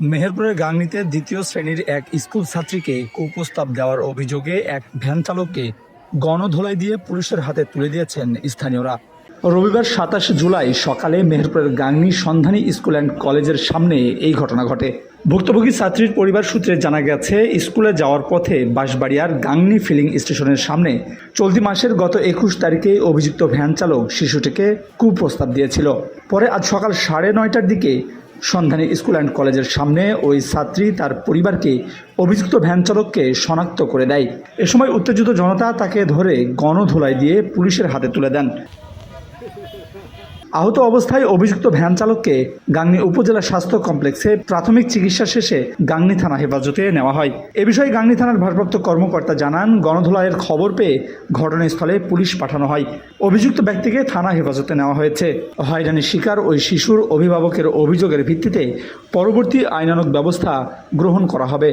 মেহেরপুরের গাংনীতে দ্বিতীয় শ্রেণির এক স্কুল ছাত্রীকে কুপ্রস্তাব দেওয়ার অভিযোগে এক ভ্যান চালককে গণধোলাই দিয়ে পুলিশের হাতে তুলে দিয়েছেন স্থানীয়রা। রবিবার সাতাশে জুলাই সকালে মেহেরপুরের গাংনী সন্ধানী স্কুল অ্যান্ড কলেজের সামনে এই ঘটনা ঘটে। ভুক্তভোগী ছাত্রীর পরিবার সূত্রে জানা গেছে, স্কুলে যাওয়ার পথে বাঁশবাড়িয়ার গাংনী ফিলিং স্টেশনের সামনে চলতি মাসের গত একুশ তারিখে অভিযুক্ত ভ্যান চালক শিশুটিকে কুপ্রস্তাব দিয়েছিল। পরে আজ সকাল সাড়ে নয়টার দিকে সন্ধানী স্কুল অ্যান্ড কলেজের সামনে ওই ছাত্রী তার পরিবারকে অভিযুক্ত ভ্যান চালককে শনাক্ত করে দেয়। এ সময় উত্তেজিত জনতা তাকে ধরে গণধোলাই দিয়ে পুলিশের হাতে তুলে দেন। আহত অবস্থায় অভিযুক্ত ভ্যান চালককে গাংনী উপজেলা স্বাস্থ্য কমপ্লেক্সে প্রাথমিক চিকিৎসা শেষে গাংনী থানা হেফাজতে নেওয়া হয়। এ বিষয়ে গাংনী থানার ভারপ্রাপ্ত কর্মকর্তা জানান, গণধোলাইয়ের খবর পেয়ে ঘটনাস্থলে পুলিশ পাঠানো হয়। অভিযুক্ত ব্যক্তিকে থানা হেফাজতে নেওয়া হয়েছে। হয়রানির শিকার ওই শিশুর অভিভাবকের অভিযোগের ভিত্তিতে পরবর্তী আইনানুগ ব্যবস্থা গ্রহণ করা হবে।